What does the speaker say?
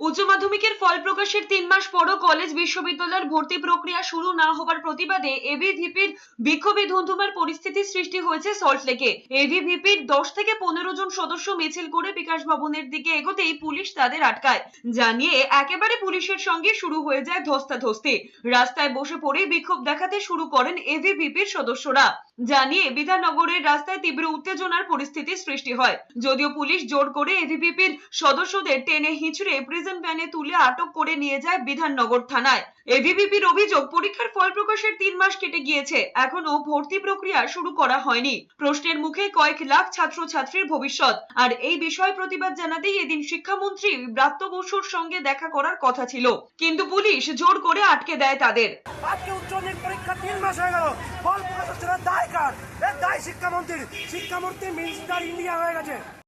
উচ্চ মাধ্যমিকের ফল প্রকাশের তিন মাস পরও কলেজ বিশ্ববিদ্যালয়ের ভর্তি প্রক্রিয়া শুরু না হওয়ার প্রতিবাদে এবিভিপির বিক্ষোভে ধুন্ধুমার পরিস্থিতি সৃষ্টি হয়েছে সল্টলেকে এবিভিপির দশ থেকে পনেরো জন সদস্য মিছিল করে বিকাশ ভবনের দিকে এগোতেই পুলিশ তাদের আটকায় জানিয়ে একেবারে পুলিশের সঙ্গে শুরু হয়ে যায় ধস্তাধস্তি। রাস্তায় বসে পড়ে বিক্ষোভ দেখাতে শুরু করেন এভিভিপির সদস্যরা। জানিয়ে বিধাননগরের রাস্তায় তীব্র উত্তেজনার পরিস্থিতি সৃষ্টি হয়। যদিও পুলিশ জোর করে এভিপিপির সদস্যদের টেনে হিঁচড়ে প্রিজন ভ্যানে তুলে আটক করে নিয়ে যায় বিধাননগর থানায়। এভিপিপির অভিযোগ, পরীক্ষার ফল প্রকাশের তিন মাস কেটে গিয়েছে। এখনও ভর্তি প্রক্রিয়া শুরু করা হয়নি। প্রশ্নের মুখে কয়েক লাখ ছাত্রছাত্রীর ভবিষ্যৎ। আর এই বিষয়ে প্রতিবাদ জানাতেই এদিন শিক্ষামন্ত্রী ব্রাত্য বসুর সঙ্গে দেখা করার কথা ছিল। কিন্তু পুলিশ জোর করে আটকে দেয় তাদের। আজকে উচ্চ পরীক্ষা তিন মাস হয়ে গেল। ফল প্রকাশ দায় কার? দায় শিক্ষামন্ত্রীর। শিক্ষামন্ত্রী মিনিস্টার ইন্ডিয়া হয়ে গেছে।